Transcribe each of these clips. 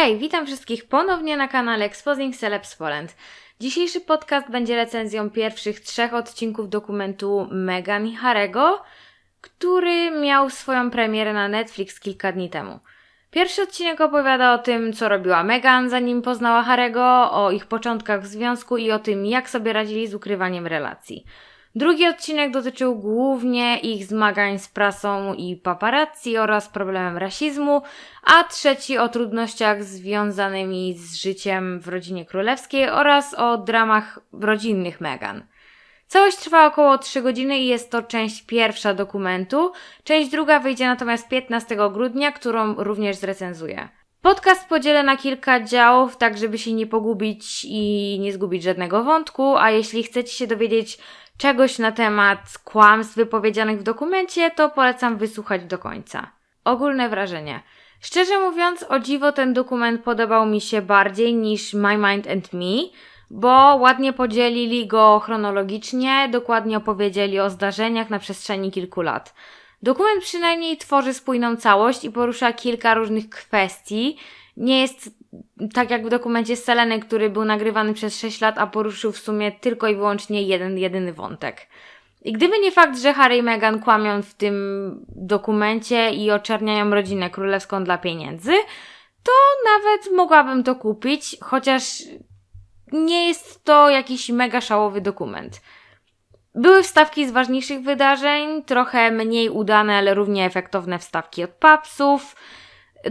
Hej, witam wszystkich ponownie na kanale Exposing Celebs Poland. Dzisiejszy podcast będzie recenzją pierwszych trzech odcinków dokumentu Meghan i Harego, który miał swoją premierę na Netflix kilka dni temu. Pierwszy odcinek opowiada o tym, co robiła Meghan zanim poznała Harego, o ich początkach w związku i o tym, jak sobie radzili z ukrywaniem relacji. Drugi odcinek dotyczył głównie ich zmagań z prasą i paparazzi oraz problemem rasizmu, a trzeci o trudnościach związanymi z życiem w rodzinie królewskiej oraz o dramach rodzinnych Meghan. Całość trwa około 3 godziny i jest to część pierwsza dokumentu. Część druga wyjdzie natomiast 15 grudnia, którą również zrecenzuję. Podcast podzielę na kilka działów, tak żeby się nie pogubić i nie zgubić żadnego wątku, a jeśli chcecie się dowiedzieć czegoś na temat kłamstw wypowiedzianych w dokumencie, to polecam wysłuchać do końca. Ogólne wrażenie. Szczerze mówiąc, o dziwo ten dokument podobał mi się bardziej niż My Mind and Me, bo ładnie podzielili go chronologicznie, dokładnie opowiedzieli o zdarzeniach na przestrzeni kilku lat. Dokument przynajmniej tworzy spójną całość i porusza kilka różnych kwestii. Nie jest tak jak w dokumencie Seleny, który był nagrywany przez 6 lat, a poruszył w sumie tylko i wyłącznie jeden, jedyny wątek. I gdyby nie fakt, że Harry i Meghan kłamią w tym dokumencie i oczerniają rodzinę królewską dla pieniędzy, to nawet mogłabym to kupić, chociaż nie jest to jakiś mega szałowy dokument. Były wstawki z ważniejszych wydarzeń, trochę mniej udane, ale równie efektowne wstawki od papsów,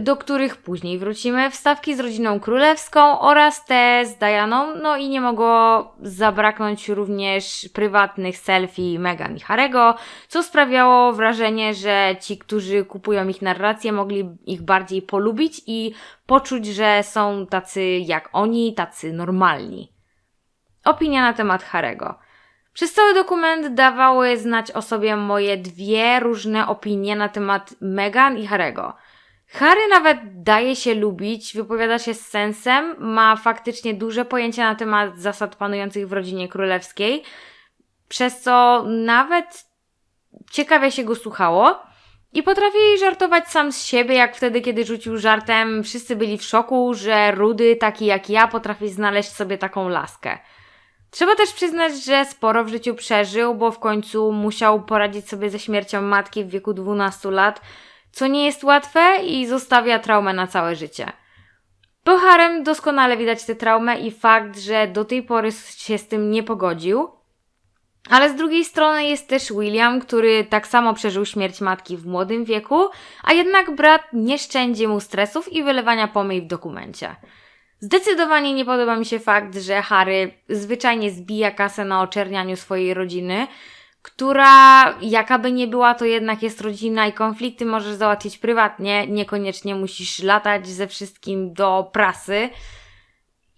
do których później wrócimy, wstawki z rodziną królewską oraz te z Dianą, no i nie mogło zabraknąć również prywatnych selfie Meghan i Harego, co sprawiało wrażenie, że ci, którzy kupują ich narrację, mogli ich bardziej polubić i poczuć, że są tacy jak oni, tacy normalni. Opinia na temat Harego. Przez cały dokument dawały znać o sobie moje dwie różne opinie na temat Meghan i Harego. Harry nawet daje się lubić, wypowiada się z sensem, ma faktycznie duże pojęcie na temat zasad panujących w rodzinie królewskiej, przez co nawet ciekawie się go słuchało. I potrafi żartować sam z siebie, jak wtedy, kiedy rzucił żartem. Wszyscy byli w szoku, że Rudy, taki jak ja, potrafi znaleźć sobie taką laskę. Trzeba też przyznać, że sporo w życiu przeżył, bo w końcu musiał poradzić sobie ze śmiercią matki w wieku 12 lat, co nie jest łatwe i zostawia traumę na całe życie. Po Harem doskonale widać tę traumę i fakt, że do tej pory się z tym nie pogodził. Ale z drugiej strony jest też William, który tak samo przeżył śmierć matki w młodym wieku, a jednak brat nie szczędzi mu stresów i wylewania pomyj w dokumencie. Zdecydowanie nie podoba mi się fakt, że Harry zwyczajnie zbija kasę na oczernianiu swojej rodziny, która jakaby nie była, to jednak jest rodzina i konflikty możesz załatwić prywatnie, niekoniecznie musisz latać ze wszystkim do prasy.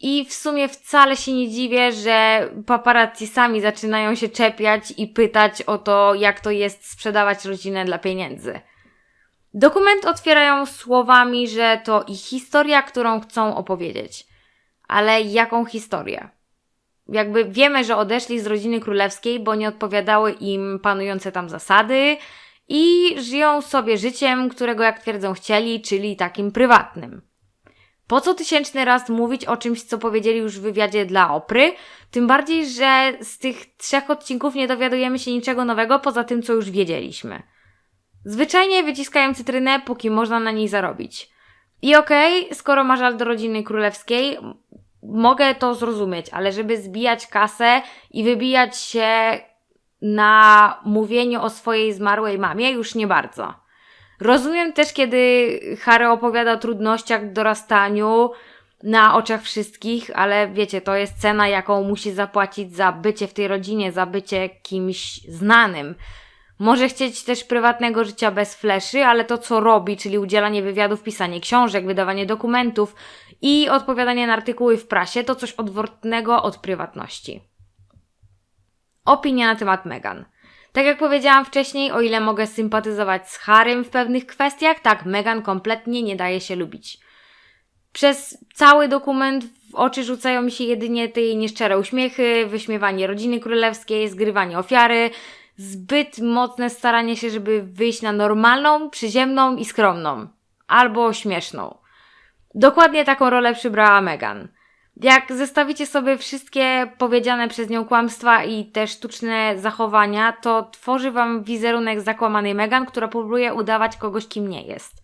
I w sumie wcale się nie dziwię, że paparazzi sami zaczynają się czepiać i pytać o to, jak to jest sprzedawać rodzinę dla pieniędzy. Dokument otwierają słowami, że to ich historia, którą chcą opowiedzieć. Ale jaką historię? Jakby wiemy, że odeszli z rodziny królewskiej, bo nie odpowiadały im panujące tam zasady i żyją sobie życiem, którego jak twierdzą chcieli, czyli takim prywatnym. Po co tysięczny raz mówić o czymś, co powiedzieli już w wywiadzie dla Opry? Tym bardziej, że z tych trzech odcinków nie dowiadujemy się niczego nowego poza tym, co już wiedzieliśmy. Zwyczajnie wyciskają cytrynę, póki można na niej zarobić. I okej, okay, skoro ma żal do rodziny królewskiej, mogę to zrozumieć, ale żeby zbijać kasę i wybijać się na mówieniu o swojej zmarłej mamie, już nie bardzo. Rozumiem też, kiedy Harry opowiada o trudnościach w dorastaniu na oczach wszystkich, ale wiecie, to jest cena, jaką musi zapłacić za bycie w tej rodzinie, za bycie kimś znanym. Może chcieć też prywatnego życia bez fleszy, ale to co robi, czyli udzielanie wywiadów, pisanie książek, wydawanie dokumentów i odpowiadanie na artykuły w prasie, to coś odwrotnego od prywatności. Opinia na temat Meghan. Tak jak powiedziałam wcześniej, o ile mogę sympatyzować z Harrym w pewnych kwestiach, tak Meghan kompletnie nie daje się lubić. Przez cały dokument w oczy rzucają mi się jedynie te jej nieszczere uśmiechy, wyśmiewanie rodziny królewskiej, zgrywanie ofiary, zbyt mocne staranie się, żeby wyjść na normalną, przyziemną i skromną. Albo śmieszną. Dokładnie taką rolę przybrała Meghan. Jak zestawicie sobie wszystkie powiedziane przez nią kłamstwa i te sztuczne zachowania, to tworzy wam wizerunek zakłamanej Meghan, która próbuje udawać kogoś, kim nie jest.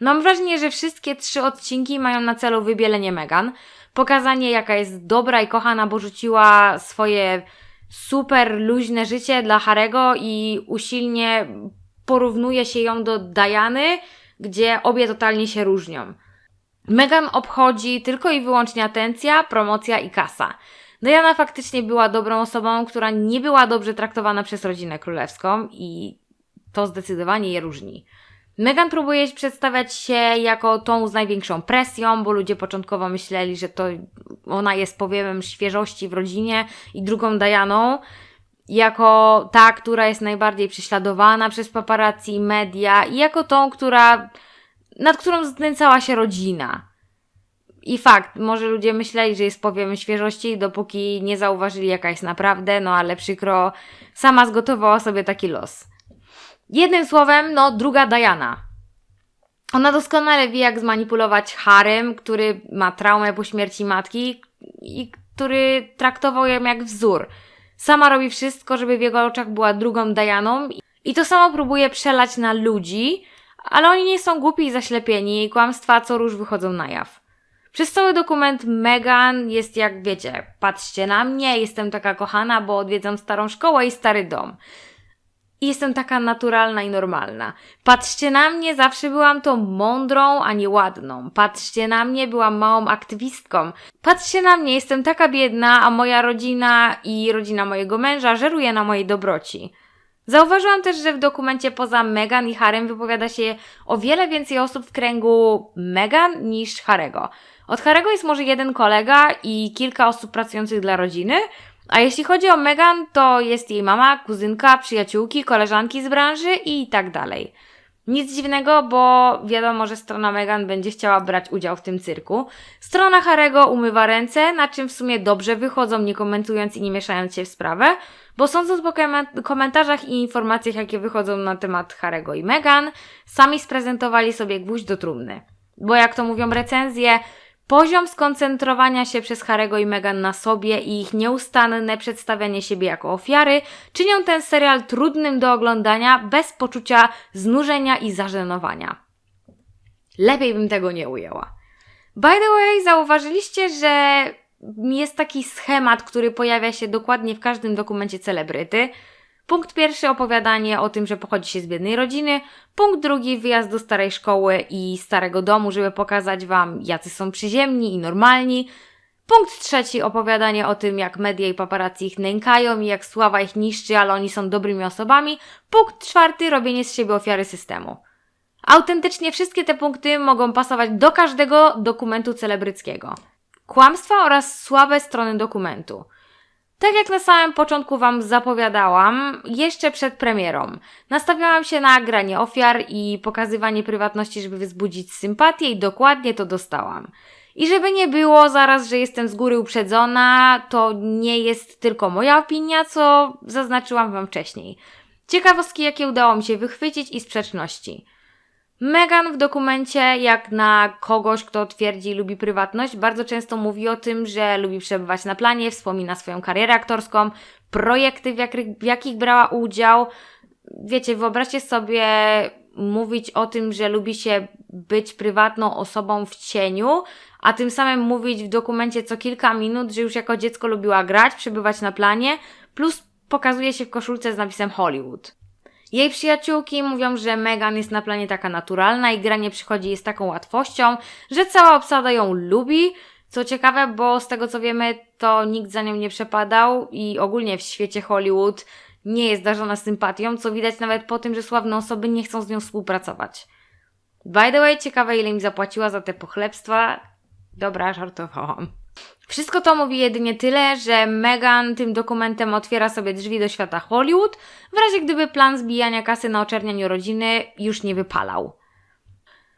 Mam wrażenie, że wszystkie trzy odcinki mają na celu wybielenie Meghan, pokazanie jaka jest dobra i kochana, bo rzuciła swoje super luźne życie dla Harego i usilnie porównuje się ją do Diany, gdzie obie totalnie się różnią. Meghan obchodzi tylko i wyłącznie atencja, promocja i kasa. Diana faktycznie była dobrą osobą, która nie była dobrze traktowana przez rodzinę królewską i to zdecydowanie je różni. Meghan próbuje przedstawiać się jako tą z największą presją, bo ludzie początkowo myśleli, że to ona jest powiewem świeżości w rodzinie i drugą Dianą, jako ta, która jest najbardziej prześladowana przez paparazzi, media i jako tą, która nad którą znęcała się rodzina. I fakt, może ludzie myśleli, że jest powiem świeżości, dopóki nie zauważyli, jaka jest naprawdę, no ale przykro, sama zgotowała sobie taki los. Jednym słowem, no, druga Diana. Ona doskonale wie, jak zmanipulować Harem, który ma traumę po śmierci matki i który traktował ją jak wzór. Sama robi wszystko, żeby w jego oczach była drugą Dianą i to samo próbuje przelać na ludzi, ale oni nie są głupi i zaślepieni i kłamstwa co róż wychodzą na jaw. Przez cały dokument Megan jest jak wiecie, patrzcie na mnie, jestem taka kochana, bo odwiedzam starą szkołę i stary dom. I jestem taka naturalna i normalna. Patrzcie na mnie, zawsze byłam tą mądrą, a nie ładną. Patrzcie na mnie, byłam małą aktywistką. Patrzcie na mnie, jestem taka biedna, a moja rodzina i rodzina mojego męża żeruje na mojej dobroci. Zauważyłam też, że w dokumencie poza Meghan i Harem wypowiada się o wiele więcej osób w kręgu Meghan niż Harego. Od Harego jest może jeden kolega i kilka osób pracujących dla rodziny, a jeśli chodzi o Meghan, to jest jej mama, kuzynka, przyjaciółki, koleżanki z branży i tak dalej. Nic dziwnego, bo wiadomo, że strona Meghan będzie chciała brać udział w tym cyrku. Strona Harego umywa ręce, na czym w sumie dobrze wychodzą, nie komentując i nie mieszając się w sprawę, bo sądząc po komentarzach i informacjach, jakie wychodzą na temat Harego i Meghan, sami sprezentowali sobie gwóźdź do trumny. Bo jak to mówią recenzje, Poziom skoncentrowania się przez Harego i Meghan na sobie i ich nieustanne przedstawianie siebie jako ofiary czynią ten serial trudnym do oglądania bez poczucia znużenia i zażenowania. Lepiej bym tego nie ujęła. By the way, zauważyliście, że jest taki schemat, który pojawia się dokładnie w każdym dokumencie celebryty. Punkt pierwszy opowiadanie o tym, że pochodzi się z biednej rodziny. Punkt drugi wyjazd do starej szkoły i starego domu, żeby pokazać Wam, jacy są przyziemni i normalni. Punkt trzeci opowiadanie o tym, jak media i paparazzi ich nękają i jak sława ich niszczy, ale oni są dobrymi osobami. Punkt czwarty robienie z siebie ofiary systemu. Autentycznie wszystkie te punkty mogą pasować do każdego dokumentu celebryckiego. Kłamstwa oraz słabe strony dokumentu. Tak jak na samym początku Wam zapowiadałam, jeszcze przed premierą, nastawiałam się na granie ofiar i pokazywanie prywatności, żeby wzbudzić sympatię i dokładnie to dostałam. I żeby nie było zaraz, że jestem z góry uprzedzona, to nie jest tylko moja opinia, co zaznaczyłam Wam wcześniej. Ciekawostki, jakie udało mi się wychwycić i sprzeczności. Megan w dokumencie, jak na kogoś, kto twierdzi lubi prywatność, bardzo często mówi o tym, że lubi przebywać na planie, wspomina swoją karierę aktorską, projekty, w jakich, w jakich brała udział. Wiecie, wyobraźcie sobie mówić o tym, że lubi się być prywatną osobą w cieniu, a tym samym mówić w dokumencie co kilka minut, że już jako dziecko lubiła grać, przebywać na planie, plus pokazuje się w koszulce z napisem Hollywood. Jej przyjaciółki mówią, że Megan jest na planie taka naturalna i granie przychodzi z taką łatwością, że cała obsada ją lubi. Co ciekawe, bo z tego co wiemy, to nikt za nią nie przepadał i ogólnie w świecie Hollywood nie jest darzona sympatią, co widać nawet po tym, że sławne osoby nie chcą z nią współpracować. By the way, ciekawe ile mi zapłaciła za te pochlebstwa. Dobra, żartowałam. Wszystko to mówi jedynie tyle, że Meghan tym dokumentem otwiera sobie drzwi do świata Hollywood, w razie gdyby plan zbijania kasy na oczernianiu rodziny już nie wypalał.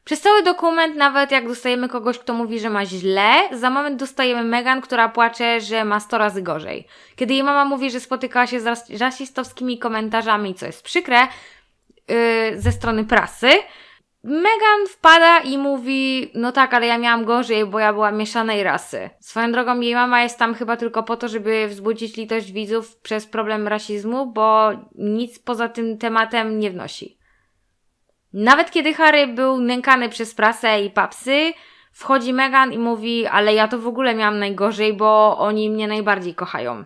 Przez cały dokument, nawet jak dostajemy kogoś, kto mówi, że ma źle, za moment dostajemy Megan, która płacze, że ma 100 razy gorzej. Kiedy jej mama mówi, że spotykała się z rasistowskimi komentarzami, co jest przykre, yy, ze strony prasy, Megan wpada i mówi, no tak, ale ja miałam gorzej, bo ja byłam mieszanej rasy. Swoją drogą jej mama jest tam chyba tylko po to, żeby wzbudzić litość widzów przez problem rasizmu, bo nic poza tym tematem nie wnosi. Nawet kiedy Harry był nękany przez prasę i papsy, wchodzi Megan i mówi, ale ja to w ogóle miałam najgorzej, bo oni mnie najbardziej kochają.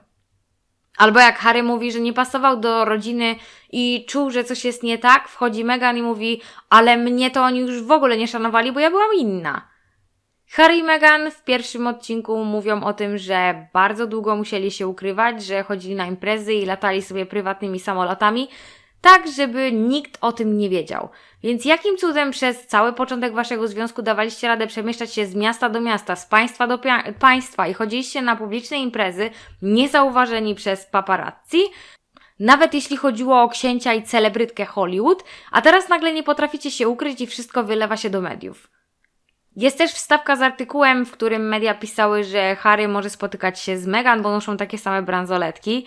Albo jak Harry mówi, że nie pasował do rodziny i czuł, że coś jest nie tak, wchodzi Megan i mówi, ale mnie to oni już w ogóle nie szanowali, bo ja byłam inna. Harry i Meghan w pierwszym odcinku mówią o tym, że bardzo długo musieli się ukrywać, że chodzili na imprezy i latali sobie prywatnymi samolotami, tak żeby nikt o tym nie wiedział. Więc jakim cudem przez cały początek waszego związku dawaliście radę przemieszczać się z miasta do miasta, z państwa do państwa i chodziliście na publiczne imprezy niezauważeni przez paparazzi? Nawet jeśli chodziło o księcia i celebrytkę Hollywood, a teraz nagle nie potraficie się ukryć i wszystko wylewa się do mediów. Jest też wstawka z artykułem, w którym media pisały, że Harry może spotykać się z Meghan, bo noszą takie same bransoletki.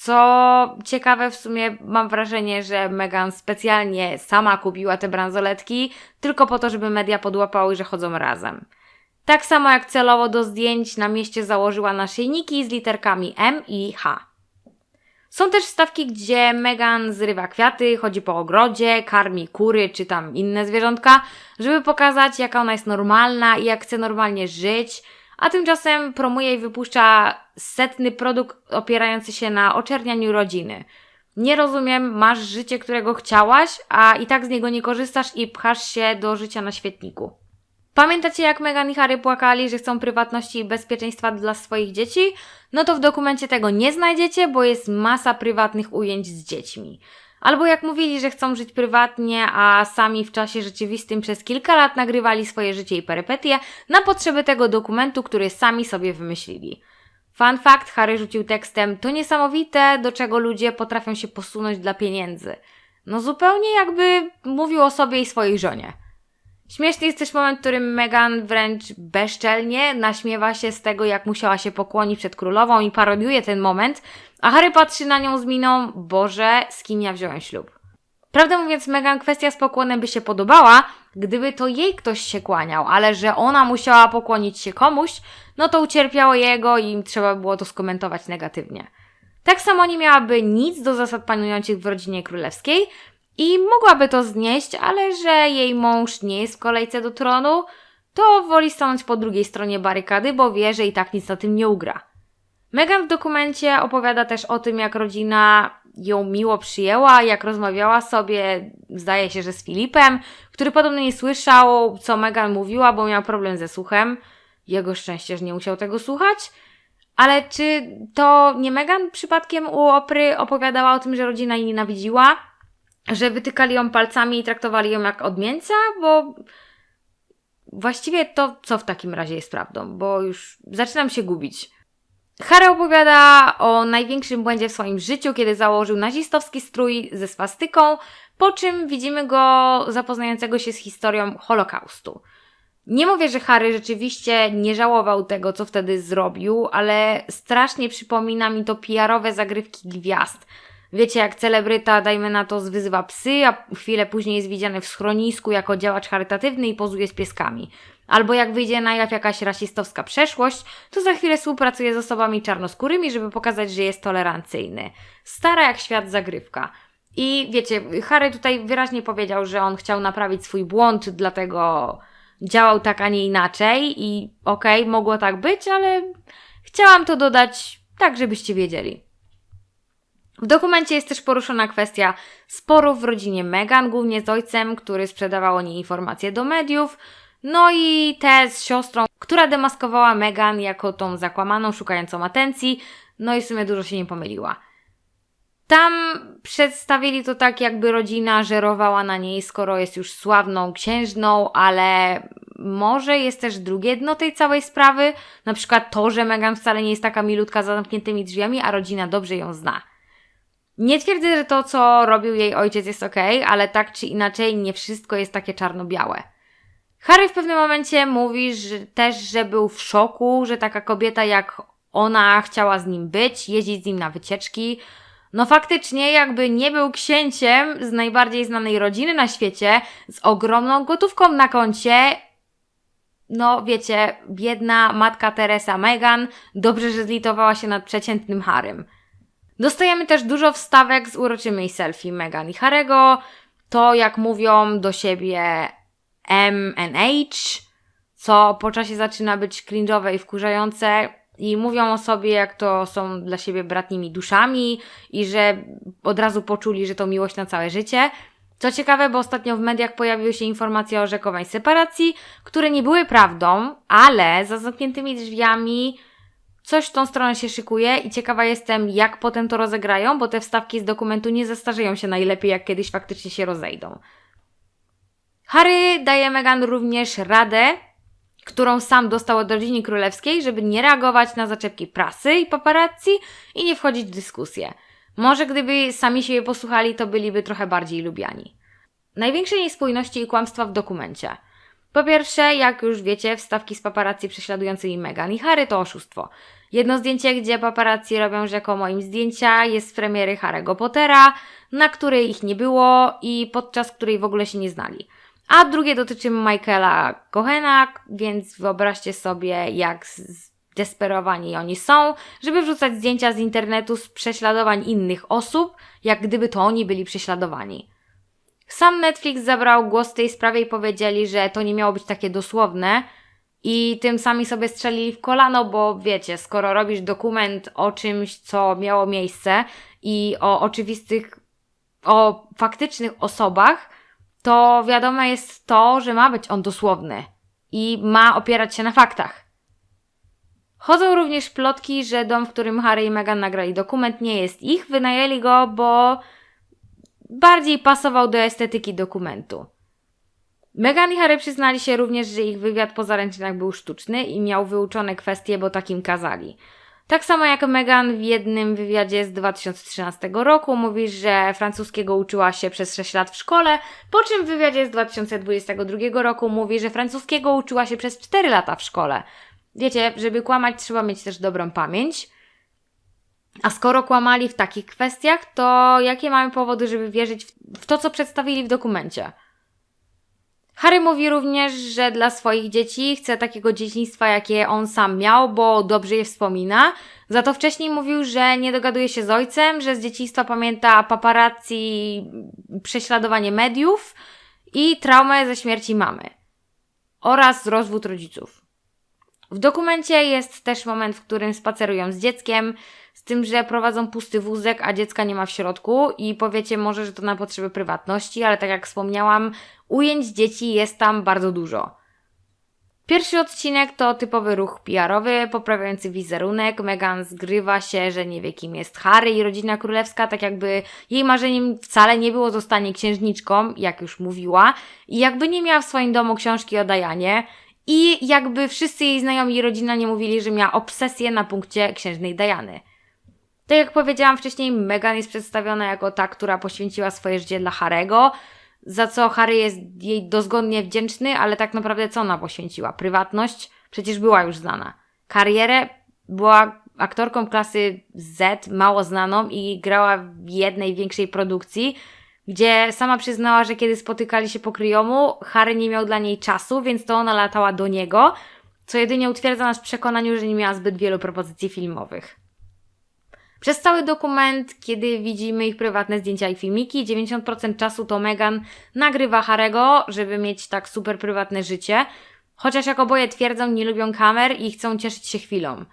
Co ciekawe, w sumie mam wrażenie, że Meghan specjalnie sama kupiła te bransoletki, tylko po to, żeby media podłapały, że chodzą razem. Tak samo jak celowo do zdjęć na mieście założyła naszyjniki z literkami M i H. Są też wstawki, gdzie Meghan zrywa kwiaty, chodzi po ogrodzie, karmi kury czy tam inne zwierzątka, żeby pokazać, jaka ona jest normalna i jak chce normalnie żyć, a tymczasem promuje i wypuszcza setny produkt opierający się na oczernianiu rodziny. Nie rozumiem, masz życie, którego chciałaś, a i tak z niego nie korzystasz i pchasz się do życia na świetniku. Pamiętacie, jak Meghan i Harry płakali, że chcą prywatności i bezpieczeństwa dla swoich dzieci? No to w dokumencie tego nie znajdziecie, bo jest masa prywatnych ujęć z dziećmi. Albo jak mówili, że chcą żyć prywatnie, a sami w czasie rzeczywistym przez kilka lat nagrywali swoje życie i perypetie na potrzeby tego dokumentu, który sami sobie wymyślili. Fun fact, Harry rzucił tekstem, to niesamowite, do czego ludzie potrafią się posunąć dla pieniędzy. No zupełnie jakby mówił o sobie i swojej żonie. Śmieszny jest też moment, w którym Meghan wręcz bezczelnie naśmiewa się z tego, jak musiała się pokłonić przed królową i parodiuje ten moment, a Harry patrzy na nią z miną, Boże, z kim ja wziąłem ślub. Prawdę mówiąc, Meghan kwestia z pokłonem by się podobała, gdyby to jej ktoś się kłaniał, ale że ona musiała pokłonić się komuś, no to ucierpiało jego i trzeba było to skomentować negatywnie. Tak samo nie miałaby nic do zasad panujących w rodzinie królewskiej i mogłaby to znieść, ale że jej mąż nie jest w kolejce do tronu, to woli stanąć po drugiej stronie barykady, bo wie, że i tak nic na tym nie ugra. Megan w dokumencie opowiada też o tym, jak rodzina ją miło przyjęła, jak rozmawiała sobie, zdaje się, że z Filipem, który podobno nie słyszał, co Megan mówiła, bo miał problem ze słuchem. Jego szczęście, że nie musiał tego słuchać. Ale czy to nie Megan przypadkiem u Opry opowiadała o tym, że rodzina jej nienawidziła? Że wytykali ją palcami i traktowali ją jak odmieńca? Bo właściwie to co w takim razie jest prawdą? Bo już zaczynam się gubić. Harry opowiada o największym błędzie w swoim życiu, kiedy założył nazistowski strój ze swastyką, po czym widzimy go zapoznającego się z historią Holokaustu. Nie mówię, że Harry rzeczywiście nie żałował tego, co wtedy zrobił, ale strasznie przypomina mi to PR-owe zagrywki gwiazd. Wiecie, jak celebryta, dajmy na to, zwyzywa psy, a chwilę później jest widziany w schronisku jako działacz charytatywny i pozuje z pieskami. Albo jak wyjdzie na jaw jakaś rasistowska przeszłość, to za chwilę współpracuje z osobami czarnoskórymi, żeby pokazać, że jest tolerancyjny. Stara jak świat zagrywka. I wiecie, Harry tutaj wyraźnie powiedział, że on chciał naprawić swój błąd, dlatego działał tak, a nie inaczej. I okej, okay, mogło tak być, ale chciałam to dodać tak, żebyście wiedzieli. W dokumencie jest też poruszona kwestia sporów w rodzinie Meghan, głównie z ojcem, który sprzedawał o niej informacje do mediów, no i te z siostrą, która demaskowała Meghan jako tą zakłamaną, szukającą atencji, no i w sumie dużo się nie pomyliła. Tam przedstawili to tak, jakby rodzina żerowała na niej, skoro jest już sławną księżną, ale może jest też drugie dno tej całej sprawy, na przykład to, że Meghan wcale nie jest taka milutka za zamkniętymi drzwiami, a rodzina dobrze ją zna. Nie twierdzę, że to, co robił jej ojciec jest ok, ale tak czy inaczej nie wszystko jest takie czarno-białe. Harry w pewnym momencie mówi że też, że był w szoku, że taka kobieta jak ona chciała z nim być, jeździć z nim na wycieczki. No faktycznie, jakby nie był księciem z najbardziej znanej rodziny na świecie, z ogromną gotówką na koncie, no wiecie, biedna matka Teresa Meghan dobrze, że zlitowała się nad przeciętnym Harym. Dostajemy też dużo wstawek z uroczymi selfie Meghan i Harego, to jak mówią do siebie MNH, co po czasie zaczyna być cringe'owe i wkurzające i mówią o sobie, jak to są dla siebie bratnimi duszami i że od razu poczuli, że to miłość na całe życie. Co ciekawe, bo ostatnio w mediach pojawiły się informacje o rzekowej separacji, które nie były prawdą, ale za zamkniętymi drzwiami coś w tą stronę się szykuje i ciekawa jestem, jak potem to rozegrają, bo te wstawki z dokumentu nie zestarzeją się najlepiej, jak kiedyś faktycznie się rozejdą. Harry daje Meghan również radę, którą sam dostał od rodziny królewskiej, żeby nie reagować na zaczepki prasy i paparazzi i nie wchodzić w dyskusję. Może gdyby sami siebie posłuchali, to byliby trochę bardziej lubiani. Największe niespójności i kłamstwa w dokumencie. Po pierwsze, jak już wiecie, wstawki z paparazzi prześladującymi Meghan i Harry to oszustwo. Jedno zdjęcie, gdzie paparazzi robią rzekomo im zdjęcia, jest z premiery Harry'ego Pottera, na której ich nie było i podczas której w ogóle się nie znali. A drugie dotyczy Michaela Cohena, więc wyobraźcie sobie, jak zdesperowani oni są, żeby wrzucać zdjęcia z internetu z prześladowań innych osób, jak gdyby to oni byli prześladowani. Sam Netflix zabrał głos w tej sprawie i powiedzieli, że to nie miało być takie dosłowne i tym sami sobie strzelili w kolano, bo wiecie, skoro robisz dokument o czymś, co miało miejsce i o oczywistych, o faktycznych osobach, to wiadomo jest to, że ma być on dosłowny i ma opierać się na faktach. Chodzą również plotki, że dom, w którym Harry i Meghan nagrali dokument, nie jest ich. Wynajęli go, bo bardziej pasował do estetyki dokumentu. Meghan i Harry przyznali się również, że ich wywiad po zaręczynach był sztuczny i miał wyuczone kwestie, bo takim kazali. Tak samo jak Meghan w jednym wywiadzie z 2013 roku mówi, że francuskiego uczyła się przez 6 lat w szkole, po czym w wywiadzie z 2022 roku mówi, że francuskiego uczyła się przez 4 lata w szkole. Wiecie, żeby kłamać trzeba mieć też dobrą pamięć. A skoro kłamali w takich kwestiach, to jakie mamy powody, żeby wierzyć w to, co przedstawili w dokumencie? Harry mówi również, że dla swoich dzieci chce takiego dzieciństwa, jakie on sam miał, bo dobrze je wspomina. Za to wcześniej mówił, że nie dogaduje się z ojcem, że z dzieciństwa pamięta paparazzi, prześladowanie mediów i traumę ze śmierci mamy oraz rozwód rodziców. W dokumencie jest też moment, w którym spacerują z dzieckiem, z tym, że prowadzą pusty wózek, a dziecka nie ma w środku i powiecie może, że to na potrzeby prywatności, ale tak jak wspomniałam, ujęć dzieci jest tam bardzo dużo. Pierwszy odcinek to typowy ruch PR-owy, poprawiający wizerunek. Meghan zgrywa się, że nie wie kim jest Harry i rodzina królewska, tak jakby jej marzeniem wcale nie było zostanie księżniczką, jak już mówiła, i jakby nie miała w swoim domu książki o Dianie. I jakby wszyscy jej znajomi i rodzina nie mówili, że miała obsesję na punkcie księżnej Diany. Tak jak powiedziałam wcześniej, Meghan jest przedstawiona jako ta, która poświęciła swoje życie dla Harego, za co Harry jest jej dozgodnie wdzięczny, ale tak naprawdę co ona poświęciła? Prywatność? Przecież była już znana. Karierę? Była aktorką klasy Z, mało znaną i grała w jednej większej produkcji, gdzie sama przyznała, że kiedy spotykali się po kryjomu, Harry nie miał dla niej czasu, więc to ona latała do niego, co jedynie utwierdza nas w przekonaniu, że nie miała zbyt wielu propozycji filmowych. Przez cały dokument, kiedy widzimy ich prywatne zdjęcia i filmiki, 90% czasu to Megan nagrywa Harego, żeby mieć tak super prywatne życie, chociaż jak oboje twierdzą, nie lubią kamer i chcą cieszyć się chwilą.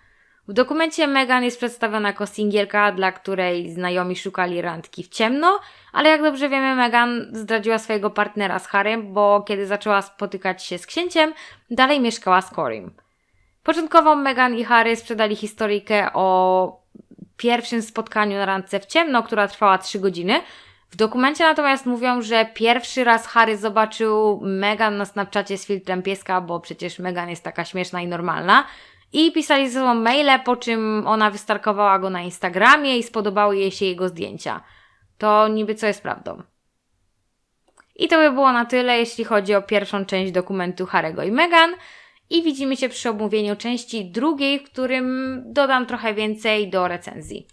W dokumencie Megan jest przedstawiona jako singielka, dla której znajomi szukali randki w ciemno, ale jak dobrze wiemy, Megan zdradziła swojego partnera z Harem, bo kiedy zaczęła spotykać się z księciem, dalej mieszkała z Corim. Początkowo Megan i Harry sprzedali historyjkę o pierwszym spotkaniu na randce w ciemno, która trwała 3 godziny. W dokumencie natomiast mówią, że pierwszy raz Harry zobaczył Megan na Snapchacie z filtrem pieska, bo przecież Megan jest taka śmieszna i normalna. I pisali ze sobą maile, po czym ona wystarkowała go na Instagramie i spodobały jej się jego zdjęcia. To niby co jest prawdą. I to by było na tyle, jeśli chodzi o pierwszą część dokumentu Harego i Meghan. I widzimy się przy omówieniu części drugiej, w którym dodam trochę więcej do recenzji.